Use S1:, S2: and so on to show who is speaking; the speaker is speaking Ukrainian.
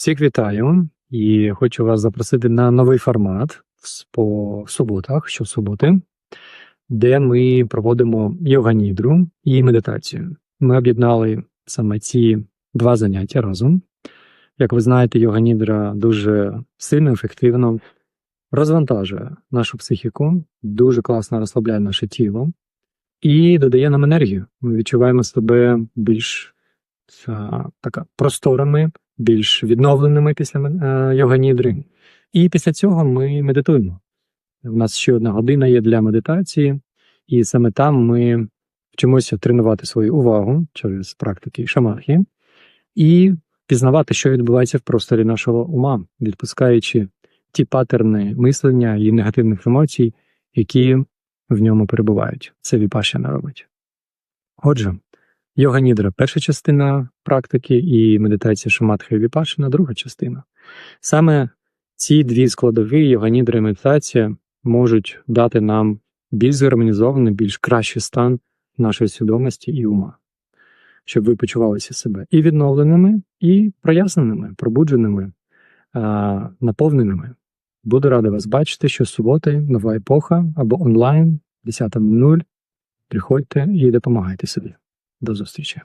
S1: Всіх вітаю і хочу вас запросити на новий формат по суботах, щосуботи, де ми проводимо йоганідру і медитацію. Ми об'єднали саме ці два заняття разом. Як ви знаєте, йоганідра дуже сильно, ефективно розвантажує нашу психіку, дуже класно розслабляє наше тіло і додає нам енергію. Ми відчуваємо себе більш така просторими, більш відновленими після е, йоганідри. І після цього ми медитуємо. У нас ще одна година є для медитації, і саме там ми вчимося тренувати свою увагу через практики шамахи і пізнавати, що відбувається в просторі нашого ума, відпускаючи ті патерни мислення і негативних емоцій, які в ньому перебувають. Це віпашяна робить. Отже, йога нідра перша частина практики, і медитація шаматха і віпашана друга частина. Саме ці дві складові йога нідра і медитація можуть дати нам більш згармонізований, більш кращий стан нашої свідомості і ума, щоб ви почувалися себе і відновленими, і проясненими, пробудженими, наповненими. Буду радий вас бачити, що суботи, нова епоха або онлайн, 10.00. Приходьте і допомагайте собі. До зустрічі.